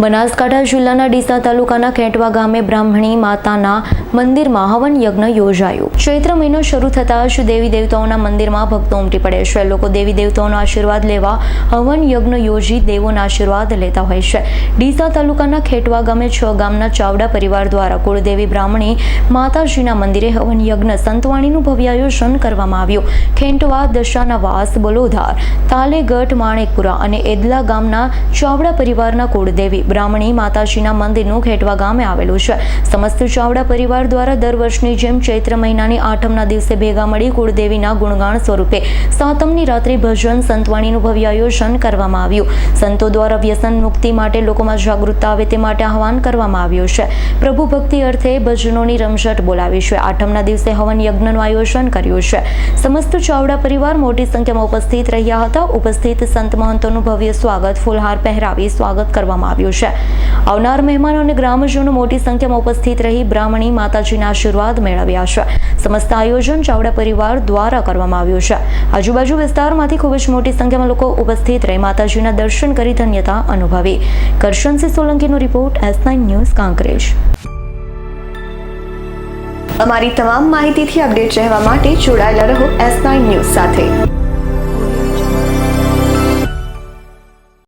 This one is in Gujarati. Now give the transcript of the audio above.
બનાસકાંઠા જિલ્લાના ડીસા તાલુકાના ખેંટવા ગામે બ્રાહ્મણી માતાના મંદિરમાં હવન યજ્ઞ યોજાયો. ચૈત્ર મહિનો શરૂ થતાં જ દેવી દેવતાઓના મંદિરમાં ભક્તો ઉમટી પડે છે. લોકો દેવી દેવતાઓનો આશીર્વાદ લેવા હવન યજ્ઞ યોજી દેવોના આશીર્વાદ લેતા હોય છે. ડીસા તાલુકાના ખેટવા ગામે છ ગામના ચાવડા પરિવાર દ્વારા કુળદેવી બ્રાહ્મણી માતાજીના મંદિરે હવન યજ્ઞ સંતવાણીનું ભવ્ય આયોજન કરવામાં આવ્યું. ખેંટવા દશાના વાસ બલોધાર, તાલેગઢ, માણેકપુરા અને એદલા ગામના ચાવડા પરિવારના કુળદેવી બ્રાહ્મણી માતાજીના મંદિરનું ખેટવા ગામે આવેલું છે. સમસ્ત ચાવડા પરિવાર દ્વારા દર વર્ષની જેમ ચૈત્ર મહિનાની આઠમના દિવસે ભેગા મળી કુળદેવીના ગુણગાન સ્વરૂપે સાતમની રાત્રે ભજન સંતવાણીનું ભવ્ય આયોજન કરવામાં આવ્યું. સંતો દ્વારા વ્યસન મુક્તિ માટે લોકોમાં જાગૃતતા આવે તે માટે આહવાન કરવામાં આવ્યું છે. પ્રભુ ભક્તિ અર્થે ભજનોની રમઝટ બોલાવી છે. આઠમના દિવસે હવન યજ્ઞનું આયોજન કર્યું છે. સમસ્ત ચાવડા પરિવાર મોટી સંખ્યામાં ઉપસ્થિત રહ્યા હતા. ઉપસ્થિત સંત મહંતોનું ભવ્ય સ્વાગત, ફૂલહાર પહેરાવી સ્વાગત કરવામાં આવ્યું છે. આવનાર મહેમાનો અને ગ્રામજનો મોટી સંખ્યામાં ઉપસ્થિત રહી બ્રાહ્મણી માતાજીના આશીર્વાદ મેળવ્યા છે. સમસ્ત આયોજન ચાવડા પરિવાર દ્વારા કરવામાં આવ્યું છે. આજુબાજુ વિસ્તારમાંથી ખૂબ જ મોટી સંખ્યામાં લોકો ઉપસ્થિત રહી માતાજીના દર્શન કરી ધન્યતા અનુભવી. Karshansinh સોલંકીનો report S nine news Kankrej. અમારી તમામ માહિતીથી અપડેટ રહેવા માટે જોડાયેલા રહો એસ નાઇન ન્યૂઝ સાથે.